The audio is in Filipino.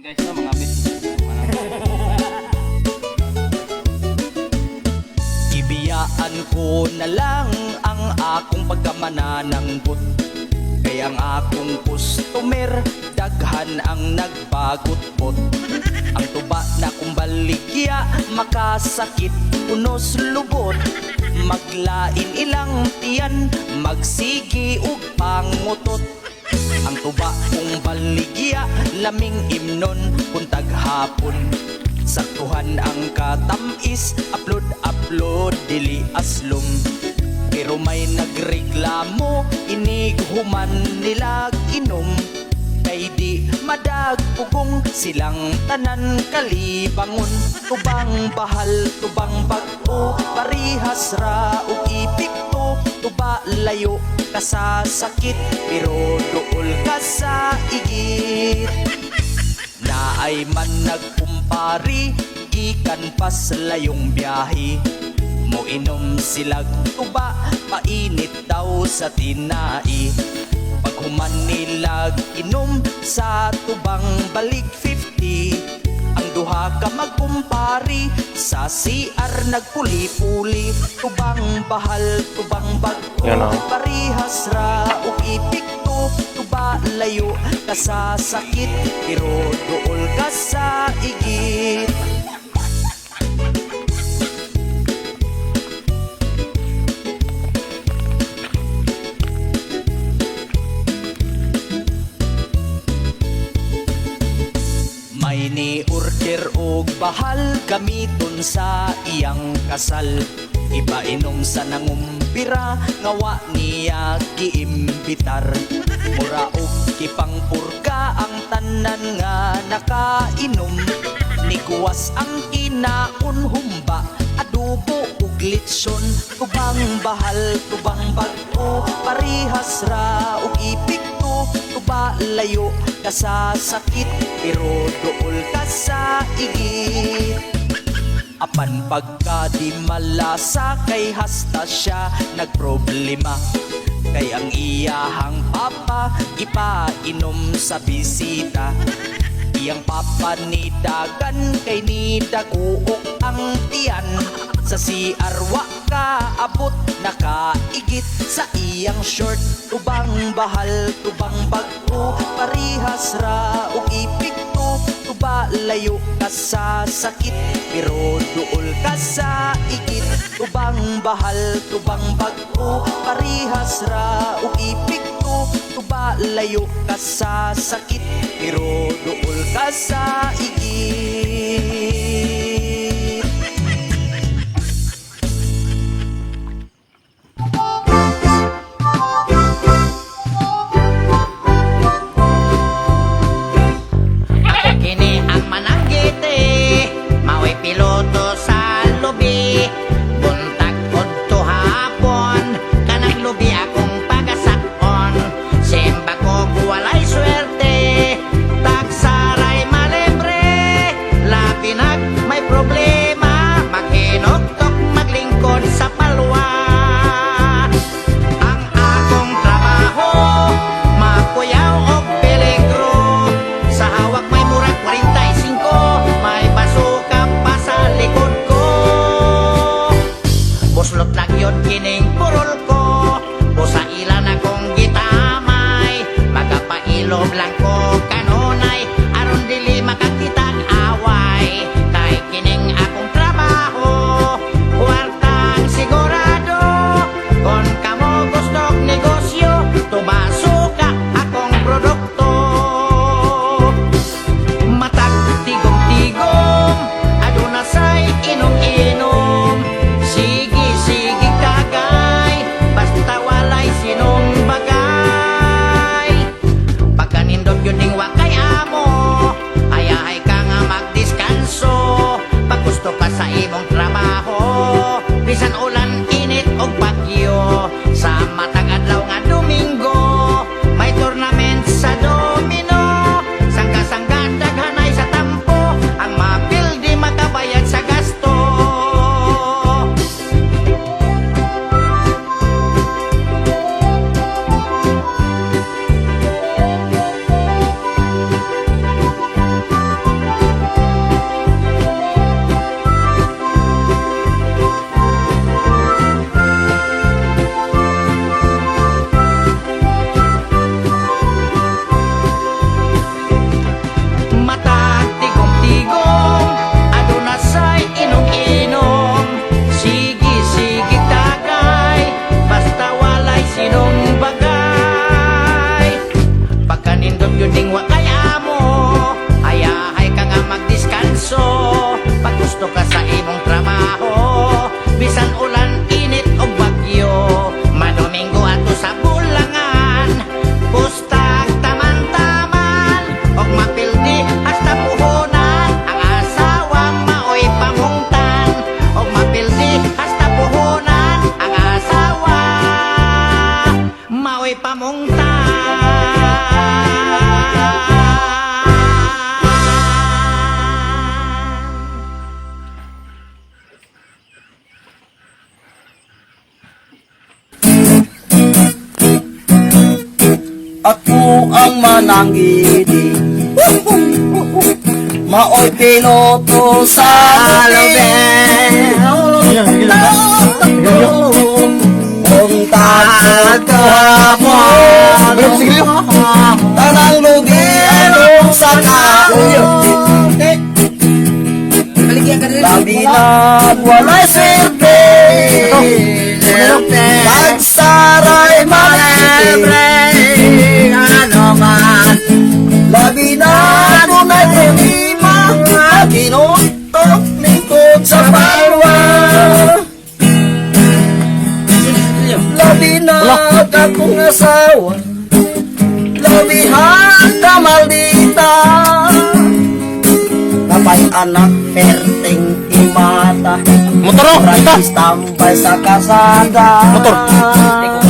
Guys, no, mga business. Ibiyaan ko na lang ang akong pagkamanananggot Kaya ang akong customer daghan ang nagbagot-pot Ang tuba na kong baligya makasakit unos lubot Maglain ilang tiyan magsigi ug pangutot ang tuba kong baligya laming imnon kung taghapon Saktuhan ang katamis upload upload dili aslom Pero may nagreklamo inig human nilag inom. Kay di madagpugong silang tanan kalibangon. Tubang bahal, tubang bago, parihas ra ug ipikto Tuba layo ka sa sakit, pero dool ka sa igit. Na ay man nagkumpari Gikan pa sa layong biyahe. Mo inom silag tuba Painit daw sa tinai. Pag human inom Sa tubang balik 50 Ang duha ka magkumpari. Sa CR nagpuli-puli. Tubang bahal, tubang bago. Yan ang- Parihas ra ug ipikto Tuba layo ka sa sakit Pero dool ka sa igit Ni order og bahal gamiton sa iyang kasal. Iba inom sa nangumpira ngawa niya giimbitar. Mura og kipangpurka ang tanan nga nakainom. Nikuwas ang kinaon humba adobo ug litson Tubang bahal, tubang bago Parihas ra ug Tuba layo ka sa sakit Pero dool ka sa igit. Apan pagka di malasa kay hasta siya nagproblema. Kay ang iyahang papa ipainom sa bisita. Iyang papa ni dagan kay ni daguok ang tiyan Sa si Arwa ka abot nakaigit sa iyang short. Tubang bahal, tubang bago Parihas ra ug ipikto Tuba layo ka sa sakit Pero duol ka sa igit. Tubang bahal, tubang bago Parihas ra ug ipikto Tuba layo ka sa sakit Pero duol ka sa igit pelo blanco. pamungta Ako ang manangiti Maoy piloto sa lubeng Ayan, tatagapon Tanang anong sa kaon Labi na walay silbi Pagsaray bersawa Lebihan maldita. Kapay anak verting Imata Motor Rajis tambay sa kasada Motor.